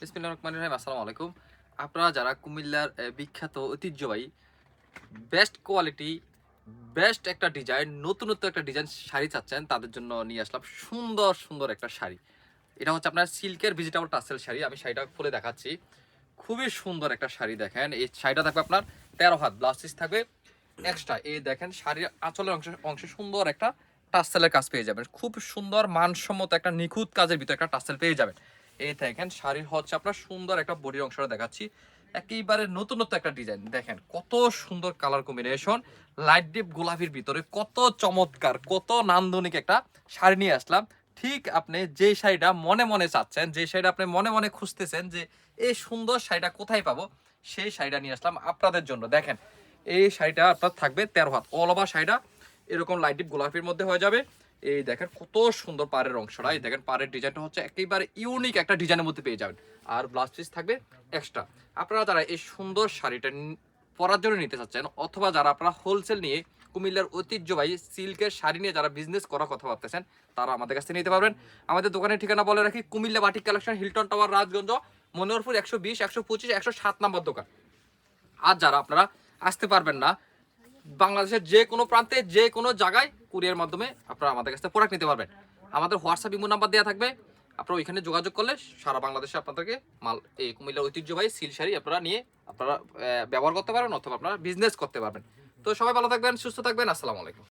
আসসালামু আলাইকুম। আপনারা যারা কুমিল্লার বিখ্যাত ঐতিহ্যবাহী বেস্ট কোয়ালিটি বেস্ট একটা ডিজাইন নতুনত্ব একটা ডিজাইন শাড়ি চাচ্ছেন, তাদের জন্য নিয়ে আসলাম সুন্দর সুন্দর একটা শাড়ি। এটা হচ্ছে আপনার সিল্কের ভেজিটেবল টাসেল শাড়ি, আমি শাড়িটা খুলে দেখাচ্ছি। খুবই সুন্দর একটা শাড়ি দেখেন। এই শাড়িটা থাকবে আপনার তেরো হাত ব্লাউজ থাকবে। এক্সট্রা এই দেখেন শাড়ির আঁচলের অংশে অংশে সুন্দর একটা টাসেলের কাজ পেয়ে যাবেন। খুব সুন্দর, মানসম্মত একটা নিখুঁত কাজের ভিতরে একটা টাসেল পেয়ে যাবেন। এই দেখেন, শাড়ির হচ্ছে আপনার সুন্দর একটা বডির অংশটা দেখাচ্ছি। একেবারে নতুনত্ব একটা ডিজাইন। দেখেন, কত সুন্দর কালার কম্বিনেশন লাইট ডিপ গোলাপির ভিতরে, কত চমৎকার, কত নান্দনিক একটা শাড়ি নিয়ে আসলাম। ঠিক আপনি যে শাড়িটা মনে মনে চাচ্ছেন, যে শাড়িটা আপনি মনে মনে খুঁজতেছেন যে এই সুন্দর শাড়িটা কোথায় পাবো, সেই শাড়িটা নিয়ে আসলাম আপনাদের জন্য। দেখেন, এই শাড়িটা আপনার থাকবে তেরো হাত। অল ওভার শাড়িটা এরকম লাইট ডিপ গোলাপির মধ্যে হয়ে যাবে। এই দেখেন কত সুন্দর পাড়ের অংশটা। এই দেখেন পাড়ের ডিজাইনটা হচ্ছে একেবারে ইউনিক একটা ডিজাইনের মধ্যে পেয়ে যাবেন। আর ব্লাউজ পিস থাকবে এক্সট্রা আপনারা যারা এই সুন্দর শাড়িটা পরার জন্য নিতে চাচ্ছেন, অথবা যারা আপনারা হোলসেল নিয়ে কুমিল্লার ঐতিহ্যবাহী সিল্কের শাড়ি নিয়ে যারা বিজনেস করার কথা ভাবতেছেন, তারা আমাদের কাছে নিতে পারবেন। আমাদের দোকানের ঠিকানা বলে রাখি Comilla batik collection Hilton tower Rajganj Monoharpur একশো বিশ, একশো পঁচিশ, একশো সাত নম্বর দোকান। আর যারা আপনারা আসতে পারবেন না, বাংলাদেশের যে কোনো প্রান্তে, যে কোনো জায়গায় কুরিয়ার মাধ্যমে আপনারা আমাদের কাছ থেকে প্রোডাক্ট নিতে পারবেন। আমাদের হোয়াটসঅ্যাপ ইমো নাম্বার দেওয়া থাকবে। আপনারা ওইখানে যোগাযোগ করলে সারা বাংলাদেশে আপনাদেরকে মাল, এই কুমিল্লার ঐতিহ্যবাহী সিল শাড়ি আপনারা নিয়ে আপনারা ব্যবহার করতে পারবেন অথবা আপনারা বিজনেস করতে পারবেন। তো সবাই ভালো থাকবেন, সুস্থ থাকবেন, আসসালামু আলাইকুম।